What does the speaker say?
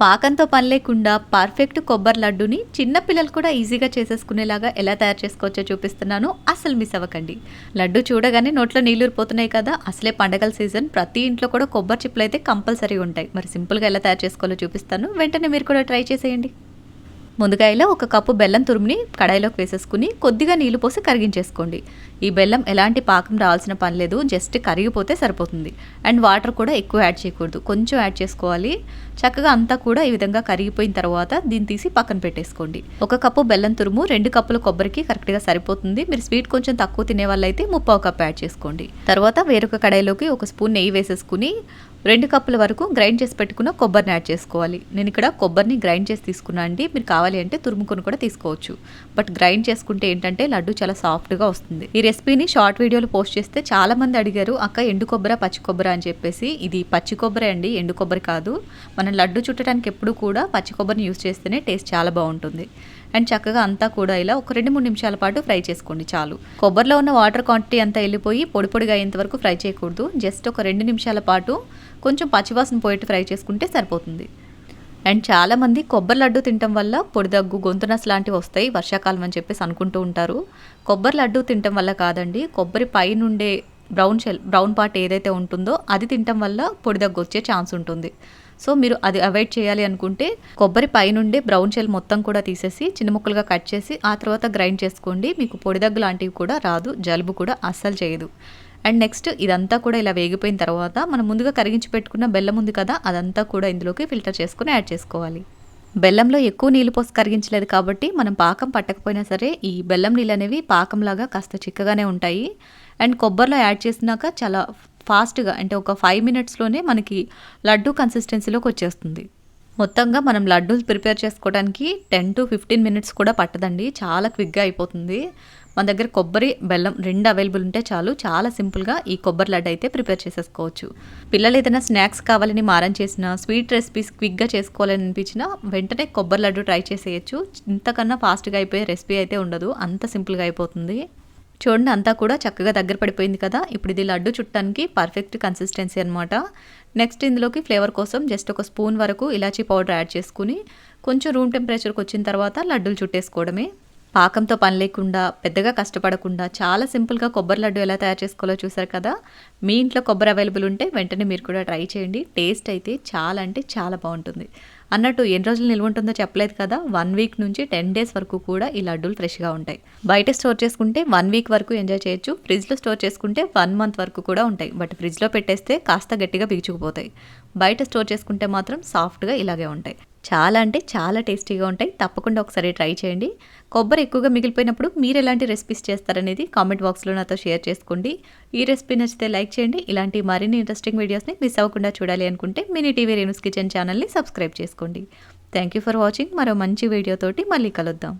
పాకంతో పని లేకుండా పర్ఫెక్ట్ కొబ్బరి లడ్డుని చిన్నపిల్లలు కూడా ఈజీగా చేసేసుకునేలాగా ఎలా తయారు చేసుకోవచ్చో చూపిస్తున్నాను. అసలు మిస్ అవ్వకండి. లడ్డు చూడగానే నోట్లో నీళ్ళూరిపోతున్నాయి కదా అసలే పండగల సీజన్. ప్రతి ఇంట్లో కూడా కొబ్బరి చిప్పులు అయితే కంపల్సరీ ఉంటాయి. మరి సింపుల్గా ఎలా తయారు చేసుకోవాలో చూపిస్తాను. వెంటనే మీరు కూడా ట్రై చేసేయండి. ముందుగా ఇలా ఒక కప్పు బెల్లం తురుముని కడాయిలోకి వేసేసుకుని కొద్దిగా నీళ్ళు పోసి కరిగించేసుకోండి. ఈ బెల్లం ఎలాంటి పాకం రావాల్సిన పని లేదు జస్ట్ కరిగిపోతే సరిపోతుంది. అండ్ వాటర్ కూడా ఎక్కువ యాడ్ చేయకూడదు. కొంచెం యాడ్ చేసుకోవాలి. చక్కగా అంతా కూడా ఈ విధంగా కరిగిపోయిన తర్వాత దీన్ని తీసి పక్కన పెట్టేసుకోండి. ఒక కప్పు బెల్లం తురుము రెండు కప్పుల కొబ్బరికి కరెక్ట్గా సరిపోతుంది. మీరు స్వీట్ కొంచెం తక్కువ తినే వాళ్ళైతే ముప్పావు కప్ యాడ్ చేసుకోండి. తర్వాత వేరొక కడాయిలోకి ఒక స్పూన్ నెయ్యి వేసేసుకుని రెండు కప్పుల వరకు గ్రైండ్ చేసి పెట్టుకున్న కొబ్బరిని యాడ్ చేసుకోవాలి. నేను ఇక్కడ కొబ్బరిని గ్రైండ్ చేసి తీసుకున్నా అండి. మీరు కావాలి అంటే తురుముకొని కూడా తీసుకోవచ్చు. బట్ గ్రైండ్ చేసుకుంటే ఏంటంటే లడ్డు చాలా సాఫ్ట్గా వస్తుంది. ఈ రెసిపీని షార్ట్ వీడియోలో పోస్ట్ చేస్తే చాలా మంది అడిగారు అక్క ఎండు కొబ్బరి పచ్చి కొబ్బరి? అని చెప్పేసి. ఇది పచ్చి కొబ్బరి అండి ఎండు కొబ్బరి కాదు. మనం లడ్డు చుట్టడానికి ఎప్పుడు కూడా పచ్చి కొబ్బరిని యూస్ చేస్తేనే టేస్ట్ చాలా బాగుంటుంది. అండ్ చక్కగా అంతా కూడా ఇలా ఒక రెండు మూడు నిమిషాల పాటు ఫ్రై చేసుకోండి చాలు. కొబ్బరిలో ఉన్న వాటర్ క్వాంటిటీ అంతా వెళ్ళిపోయి పొడి పొడిగా అయ్యేంత వరకు ఫ్రై చేయకూడదు. జస్ట్ ఒక రెండు నిమిషాల పాటు కొంచెం పచ్చివాసన పోయేట్టు ఫ్రై చేసుకుంటే సరిపోతుంది. అండ్ చాలామంది కొబ్బరి లడ్డు తినటం వల్ల పొడి దగ్గు గొంతునస్ లాంటివి వస్తాయి వర్షాకాలం అని చెప్పేసి అనుకుంటూ ఉంటారు. కొబ్బరి లడ్డు తినటం వల్ల కాదండి కొబ్బరి పైనుండే బ్రౌన్ షెల్ బ్రౌన్ పార్ట్ ఏదైతే ఉంటుందో అది తినటం వల్ల పొడి దగ్గు వచ్చే ఛాన్స్ ఉంటుంది. సో మీరు అది అవాయిడ్ చేయాలి అనుకుంటే కొబ్బరి పైనుండే బ్రౌన్ షెల్ మొత్తం కూడా తీసేసి చిన్న ముక్కలుగా కట్ చేసి ఆ తర్వాత గ్రైండ్ చేసుకోండి. మీకు పొడి దగ్గు లాంటివి కూడా రాదు జలుబు కూడా అస్సలు చేయదు. అండ్ నెక్స్ట్ ఇదంతా కూడా ఇలా వేగిపోయిన తర్వాత మనం ముందుగా కరిగించి పెట్టుకున్న బెల్లం ఉంది కదా అదంతా కూడా ఇందులోకి ఫిల్టర్ చేసుకుని యాడ్ చేసుకోవాలి. బెల్లంలో ఎక్కువ నీళ్ళు పోసి కరిగించలేదు కాబట్టి మనం పాకం పట్టకపోయినా సరే ఈ బెల్లం నీళ్ళు అనేవి పాకంలాగా కాస్త చిక్కగానే ఉంటాయి. అండ్ కొబ్బరిలో యాడ్ చేసినాక చాలా ఫాస్ట్గా అంటే ఒక ఫైవ్ మినిట్స్లోనే మనకి లడ్డు కన్సిస్టెన్సీలోకి వచ్చేస్తుంది. మొత్తంగా మనం లడ్డూలు ప్రిపేర్ చేసుకోవడానికి టెన్ టు ఫిఫ్టీన్ మినిట్స్ కూడా పట్టదండి. చాలా క్విక్గా అయిపోతుంది. మన దగ్గర కొబ్బరి బెల్లం రెండు అవైలబుల్ ఉంటే చాలు. చాలా సింపుల్గా ఈ కొబ్బరి లడ్డు అయితే ప్రిపేర్ చేసేసుకోవచ్చు. పిల్లలు ఏదైనా స్నాక్స్ కావాలని మారం చేసిన స్వీట్ రెసిపీస్ క్విక్గా చేసుకోవాలని అనిపించినా వెంటనే కొబ్బరి లడ్డు ట్రై చేసేయచ్చు. ఇంతకన్నా ఫాస్ట్గా అయిపోయే రెసిపీ అయితే ఉండదు. అంత సింపుల్గా అయిపోతుంది. చూడండి అంతా కూడా చక్కగా దగ్గర పడిపోయింది కదా. ఇప్పుడు ఇది లడ్డు చుట్టానికి పర్ఫెక్ట్ కన్సిస్టెన్సీ అనమాట నెక్స్ట్ ఇందులోకి ఫ్లేవర్ కోసం జస్ట్ ఒక స్పూన్ వరకు ఇలాచీ పౌడర్ యాడ్ చేసుకుని కొంచెం రూమ్ టెంపరేచర్కి వచ్చిన తర్వాత లడ్డూలు చుట్టేసుకోవడమే. పాకంతో పని లేకుండా పెద్దగా కష్టపడకుండా చాలా సింపుల్గా కొబ్బరి లడ్డు ఎలా తయారు చేసుకోవాలో చూసారు కదా. మీ ఇంట్లో కొబ్బరి అవైలబుల్ ఉంటే వెంటనే మీరు కూడా ట్రై చేయండి. టేస్ట్ అయితే చాలా అంటే చాలా బాగుంటుంది. అన్నట్టు ఎన్ని రోజులు నిల్వ ఉంటుందో చెప్పలేదు కదా వన్ వీక్ నుంచి టెన్ డేస్ వరకు కూడా ఈ లడ్డూలు ఫ్రెష్గా ఉంటాయి. బయట స్టోర్ చేసుకుంటే వన్ వీక్ వరకు ఎంజాయ్ చేయొచ్చు ఫ్రిడ్జ్లో స్టోర్ చేసుకుంటే వన్ మంత్ వరకు కూడా ఉంటాయి. బట్ ఫ్రిడ్జ్లో పెట్టేస్తే కాస్త గట్టిగా పీచుకుపోతాయి బయట స్టోర్ చేసుకుంటే మాత్రం సాఫ్ట్గా ఇలాగే ఉంటాయి. చాలా అంటే చాలా టేస్టీగా ఉంటాయి. తప్పకుండా ఒకసారి ట్రై చేయండి. కొబ్బరి ఎక్కువగా మిగిలిపోయినప్పుడు మీరు ఎలాంటి రెసిపీస్ చేస్తారనేది కామెంట్ బాక్స్లో నాతో షేర్ చేసుకోండి. ఈ రెసిపీ నచ్చితే లైక్ చేయండి. ఇలాంటి మరిన్ని ఇంట్రెస్టింగ్ వీడియోస్ని మిస్ అవ్వకుండా చూడాలి అనుకుంటే మినీ టీవీ రేణుస్ కిచెన్ ఛానల్ని సబ్స్క్రైబ్ చేసుకోండి. థ్యాంక్ యూ ఫర్ వాచింగ్ మరో మంచి వీడియోతోటి మళ్ళీ కలుద్దాం.